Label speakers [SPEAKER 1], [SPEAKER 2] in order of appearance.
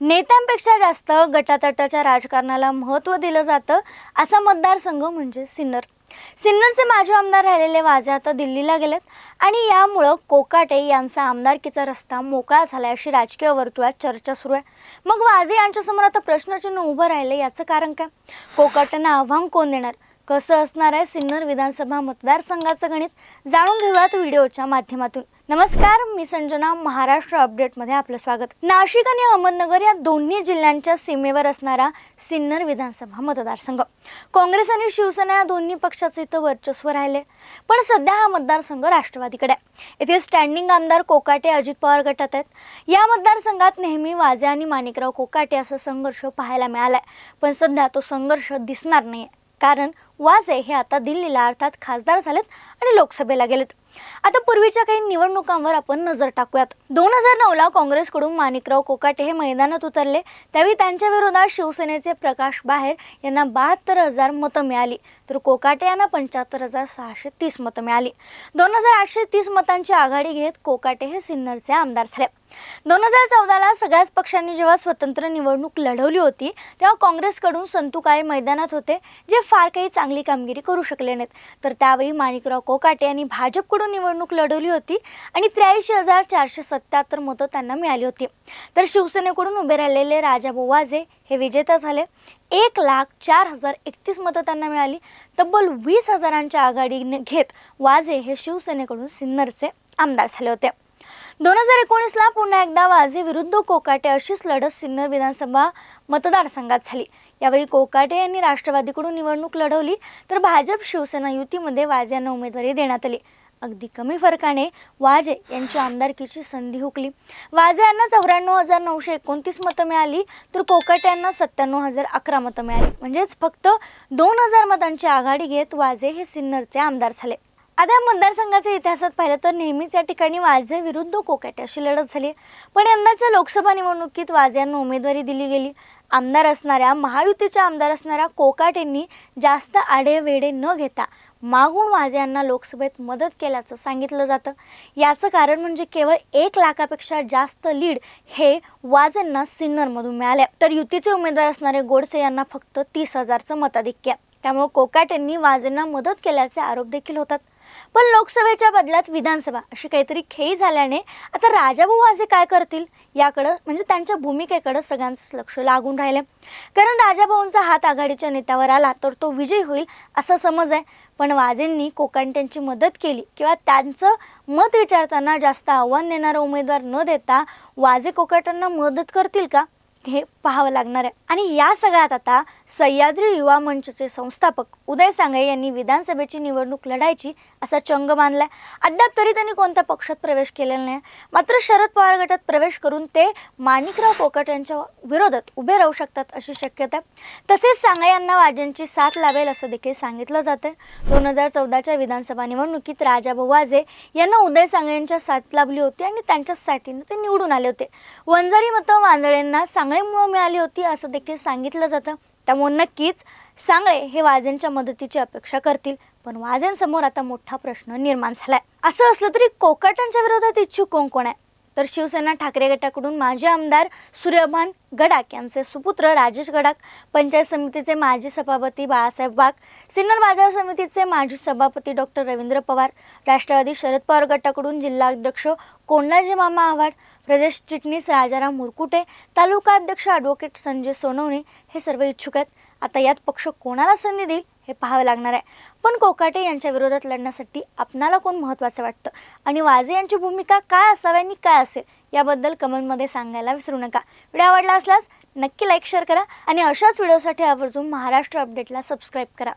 [SPEAKER 1] नेत्यांपेक्षा जास्त गटातटाच्या राजकारणाला महत्त्व दिलं जातं असा मतदारसंघ म्हणजे सिन्नर. सिन्नरचे माजी आमदार राहिलेले वाजे आता दिल्लीला गेलेत आणि यामुळं कोकाटे यांचा आमदारकीचा रस्ता मोकळा झाला अशी राजकीय वर्तुळात चर्चा सुरू आहे. मग वाजे यांच्यासमोर आता प्रश्नचिन्ह उभं राहिले याचं कारण काय? कोकाटेंना आव्हान कोण देणार? कसं असणार आहे सिन्नर विधानसभा मतदारसंघाचं गणित? जाणून घेऊयात व्हिडिओच्या माध्यमातून. नमस्कार मी संजना महाराष्ट्र अपडेटमध्ये आपलं स्वागत. नाशिक आणि अहमदनगर या दोन्ही जिल्ह्यांच्या सीमेवर असणारा सिन्नर विधानसभा मतदारसंघ. काँग्रेस आणि शिवसेना या दोन्ही पक्षाचं इथं वर्चस्व राहिले पण सध्या हा मतदारसंघ राष्ट्रवादीकडे आहे. येथील स्टँडिंग आमदार कोकाटे अजित पवार गटात आहेत. या मतदारसंघात नेहमी वाजे आणि माणिकराव कोकाटे असा संघर्ष पाहायला मिळालाय. पण सध्या तो संघर्ष दिसणार नाही कारण वाजे हे आता दिल्लीला अर्थात खासदार झालेत. आणि लोकसभेला गेलेत. आता पूर्वीच्या काही निवडणुकांवर आपण नजर टाकूयात. दोन हजार नऊला काँग्रेसकडून माणिकराव कोकाटे हे मैदानात उतरले. त्यावेळी त्यांच्या विरोधात शिवसेनेचे प्रकाश बाहेर यांना बहात्तर हजार मतं मिळाली. तर कोकाटे यांना पंच्याहत्तर हजार सहाशे तीस मतं मिळाली. दोन हजार आठशे तीस मतांची आघाडी घेत कोकाटे हे सिन्नरचे आमदार झाले. दोन हजार चौदाला सगळ्याच पक्षांनी जेव्हा स्वतंत्र निवडणूक लढवली होती तेव्हा काँग्रेसकडून संतू काळे मैदानात होते जे फार काही चांगली कामगिरी करू शकले नाहीत. तर त्यावेळी माणिकराव कोकाटे यांनी भाजपकडून निवडणूक लढवली होती आणि त्र्याऐंशी हजार चारशे सत्याहत्तर मतं त्यांना मिळाली होती. तर शिवसेनेकडून उभे राहिलेले राजा बोवाजे हे विजेता झाले. एक लाख चार हजार एकतीस मतं त्यांना मिळाली. तब्बल वीस हजारांच्या आघाडीने घेत वाजे हे शिवसेनेकडून सिन्नरचे आमदार झाले होते. दोन हजार एकोणीसला पुन्हा एकदा वाजे विरुद्ध कोकाटे अशीच लढत सिन्नर विधानसभा मतदारसंघात झाली. यावेळी कोकाटे यांनी राष्ट्रवादीकडून निवडणूक लढवली तर भाजप शिवसेना युतीमध्ये वाझे यांना उमेदवारी देण्यात आली. अगदी कमी फरकाने वाजे यांची आमदारकीची संधी हुकली. वाजे यांना चौऱ्याण्णव हजार नऊशे एकोणतीस मतं मिळाली तर कोकाटे यांना सत्त्याण्णव हजार अकरा मतं मिळाली. म्हणजेच फक्त दोन हजार मतांची आघाडी घेत वाजे हे सिन्नरचे आमदार झाले. आता या मतदारसंघाच्या इतिहासात पाहिलं तर नेहमीच या ठिकाणी वाजे विरुद्ध कोकाटे अशी लढत झाली. पण यंदाच्या लोकसभा निवडणुकीत वाझे यांना उमेदवारी दिली गेली. आमदार असणाऱ्या महायुतीच्या आमदार असणाऱ्या कोकाटेंनी जास्त आडेवेडे न घेता मागून वाझे यांना लोकसभेत मदत केल्याचं सांगितलं जातं. याचं कारण म्हणजे केवळ एक लाखापेक्षा जास्त लीड हे वाजेंना सिन्नरमधून मिळाले. तर युतीचे उमेदवार असणारे गोडसे यांना फक्त तीस हजारचं मताधिक्य. त्यामुळे कोकाटेंनी वाजेंना मदत केल्याचे आरोप देखील होतात. पण लोकसभेच्या बदल्यात विधानसभा अशी काहीतरी खेळी झाल्याने आता राजाभाऊ वाजे काय करतील याकडं म्हणजे त्यांच्या भूमिकेकडं सगळ्यांचं लक्ष लागून राहिलं कारण राजाभाऊंचा हात आघाडीच्या नेत्यावर आला तर तो विजयी होईल असा समज आहे. पण वाजेंनी कोकांट्यांची मदत केली किंवा त्यांचं मत विचारताना जास्त आव्हान देणारा उमेदवार न देता वाजे कोकाटांना मदत करतील का हे पाहावं लागणार आहे. आणि या सगळ्यात आता सह्याद्री युवा मंचचे संस्थापक उदय सांगे यांनी विधानसभेची निवडणूक लढायची असा चंग बांधलाय अद्याप तरी त्यांनी कोणत्या पक्षात प्रवेश केलेला नाही. मात्र शरद पवार गटात प्रवेश करून ते माणिकराव पोकट यांच्या विरोधात उभे राहू शकतात अशी शक्यता तसेच सांगे यांना वाजेंची साथ लावेल असं देखील सांगितलं जातं दोन हजार चौदाच्या विधानसभा निवडणुकीत राजाभाऊ वाजे यांना उदय सांगे यांच्या साथ लाभली होती आणि त्यांच्याच साथीने ते निवडून आले होते. वंजारी मतं वांजळेंना सांगळेमुळं मिळाली होती असं देखील सांगितलं जातं. त्यामुळे नक्कीच सांगळे हे वाजेंच्या मदतीची अपेक्षा करतील. पण वाजेंसमोर आता मोठा प्रश्न निर्माण झालाय. असं असलं तरी कोकाटांच्या विरोधात इच्छुक कोण कोण आहे? तर शिवसेना ठाकरे गटाकडून माजी आमदार सूर्यभान गडाक यांचे सुपुत्र राजेश गडाक पंचायत समितीचे माजी सभापती बाळासाहेब वाघ सिन्नर बाजार समितीचे माजी सभापती डॉक्टर रवींद्र पवार राष्ट्रवादी शरद पवार गटाकडून जिल्हा अध्यक्ष कोंडाजी मामा आव्हाड प्रदेश चिटणीस राजाराम मुरकुटे तालुका अध्यक्ष ॲडव्होकेट संजय सोनवणे हे सर्व इच्छुक आहेत. आता यात पक्ष कोणाला संधी देईल? हे पाहावं लागणार आहे. पण कोकाटे यांच्या विरोधात लढण्यासाठी आपणाला कोण महत्त्वाचं वाटतं? आणि वाजे यांची भूमिका काय असावी आणि काय असेल? याबद्दल कमेंटमध्ये सांगायला विसरू नका. व्हिडिओ आवडला असल्यास नक्की लाईक शेअर करा आणि अशाच व्हिडिओसाठी आवर्जून महाराष्ट्र अपडेटला सबस्क्राईब करा.